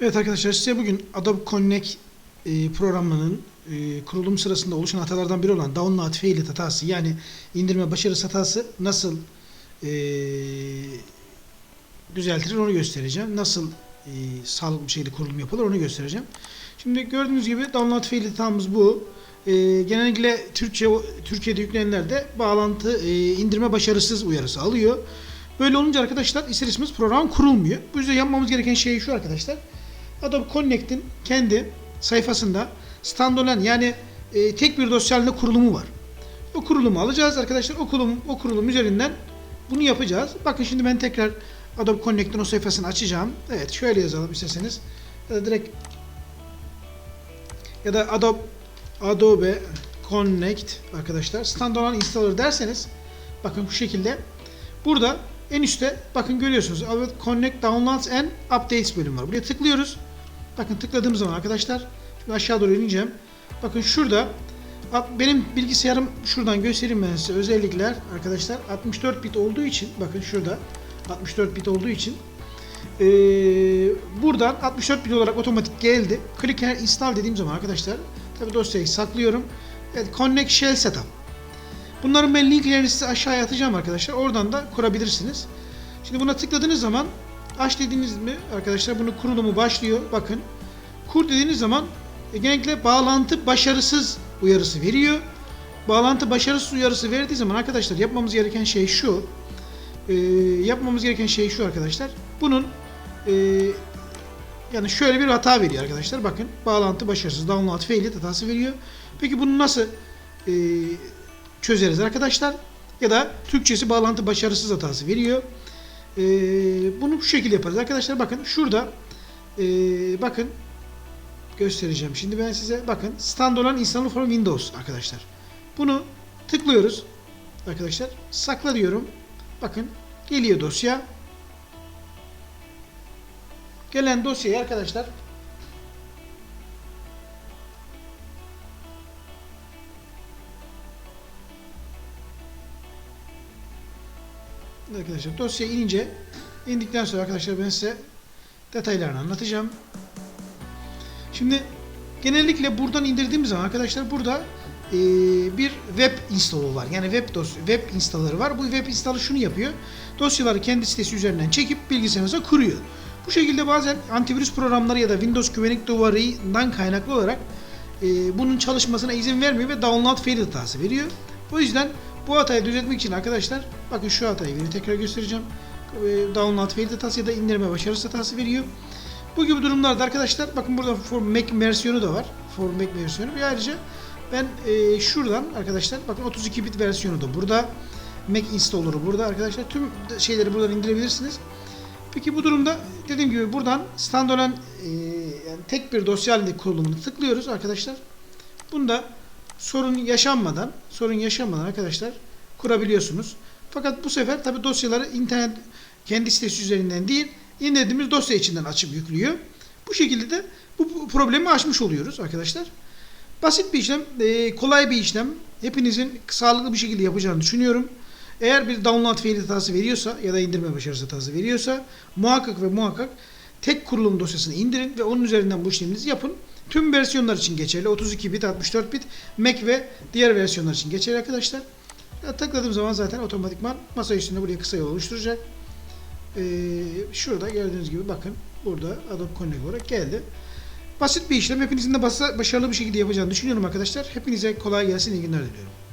Evet arkadaşlar size bugün Adobe Connect e, programının e, kurulum sırasında oluşan hatalardan biri olan download failed hatası yani indirme başarısı hatası nasıl e, düzeltilir onu göstereceğim. Nasıl e, sağlıklı bir şekilde kurulum yapılır onu göstereceğim. Şimdi gördüğünüz gibi download failed hatamız bu. E, genellikle Türkçe Türkiye'de yüklenenlerde bağlantı e, indirme başarısız uyarısı alıyor. Böyle olunca arkadaşlar ister program kurulmuyor. Bu yüzden yapmamız gereken şey şu arkadaşlar. Adobe Connect'in kendi sayfasında standalone yani e, tek bir dosya halinde kurulumu var. O kurulumu alacağız arkadaşlar. O kurulum, o kurulum üzerinden bunu yapacağız. Bakın şimdi ben tekrar Adobe Connect'in o sayfasını açacağım. Evet şöyle yazalım isterseniz. Ya da direkt ya da Adobe Adobe Connect arkadaşlar standalone installer derseniz bakın bu şekilde burada en üstte bakın görüyorsunuz Adobe Connect Downloads and Updates bölümü var. Buraya tıklıyoruz. Bakın tıkladığım zaman arkadaşlar şimdi aşağı doğru ineceğim. Bakın şurada benim bilgisayarım şuradan göstereyim ben size özellikler arkadaşlar 64 bit olduğu için bakın şurada 64 bit olduğu için ee, buradan 64 bit olarak otomatik geldi. Click here install dediğim zaman arkadaşlar tabi dosyayı saklıyorum. Evet, Connect Shell Setup. Bunların ben linklerini size aşağıya atacağım arkadaşlar. Oradan da kurabilirsiniz. Şimdi buna tıkladığınız zaman aç dediğiniz mi arkadaşlar bunu kurulumu başlıyor. Bakın kur dediğiniz zaman e, genellikle bağlantı başarısız uyarısı veriyor. Bağlantı başarısız uyarısı verdiği zaman arkadaşlar yapmamız gereken şey şu. E, yapmamız gereken şey şu arkadaşlar. Bunun e, yani şöyle bir hata veriyor arkadaşlar. Bakın bağlantı başarısız download failed hatası veriyor. Peki bunu nasıl e, çözeriz arkadaşlar? Ya da Türkçesi bağlantı başarısız hatası veriyor. E, bunu bu şekilde yaparız arkadaşlar. Bakın şurada e, bakın göstereceğim. Şimdi ben size bakın standalone installer for Windows arkadaşlar. Bunu tıklıyoruz arkadaşlar. Sakla diyorum. Bakın geliyor dosya. Gelen dosyayı arkadaşlar Arkadaşlar dosya inince indikten sonra arkadaşlar ben size detaylarını anlatacağım. Şimdi genellikle buradan indirdiğimiz zaman arkadaşlar burada e, bir web installer var. Yani web dos web installeri var. Bu web installer şunu yapıyor. Dosyaları kendi sitesi üzerinden çekip bilgisayarınıza kuruyor. Bu şekilde bazen antivirüs programları ya da Windows güvenlik duvarından kaynaklı olarak e, bunun çalışmasına izin vermiyor ve download fail hatası veriyor. O yüzden bu hatayı düzeltmek için arkadaşlar bakın şu hatayı veriyor. Tekrar göstereceğim. E, download fail hatası ya da indirme başarısız hatası veriyor. Bu gibi durumlarda arkadaşlar bakın burada for Mac versiyonu da var. For Mac versiyonu. Ve ayrıca ben e, şuradan arkadaşlar bakın 32 bit versiyonu da burada. Mac installer'ı burada arkadaşlar. Tüm şeyleri buradan indirebilirsiniz. Peki bu durumda dediğim gibi buradan standalone e, yani tek bir dosya halinde kurulumunu tıklıyoruz arkadaşlar. Bunda sorun yaşanmadan sorun yaşanmadan arkadaşlar kurabiliyorsunuz. Fakat bu sefer tabi dosyaları internet kendi sitesi üzerinden değil indirdiğimiz dosya içinden açıp yüklüyor. Bu şekilde de bu problemi aşmış oluyoruz arkadaşlar. Basit bir işlem, e, kolay bir işlem. Hepinizin sağlıklı bir şekilde yapacağını düşünüyorum. Eğer bir download fail hatası veriyorsa ya da indirme başarısı hatası veriyorsa muhakkak ve muhakkak tek kurulum dosyasını indirin ve onun üzerinden bu işleminizi yapın. Tüm versiyonlar için geçerli. 32 bit, 64 bit, Mac ve diğer versiyonlar için geçerli arkadaşlar. Ya, tıkladığım zaman zaten otomatikman masa üstünde buraya kısa yol oluşturacak. Ee, şurada gördüğünüz gibi bakın burada Adobe Connect olarak geldi. Basit bir işlem. Hepinizin de başarılı bir şekilde yapacağını düşünüyorum arkadaşlar. Hepinize kolay gelsin. iyi günler diliyorum.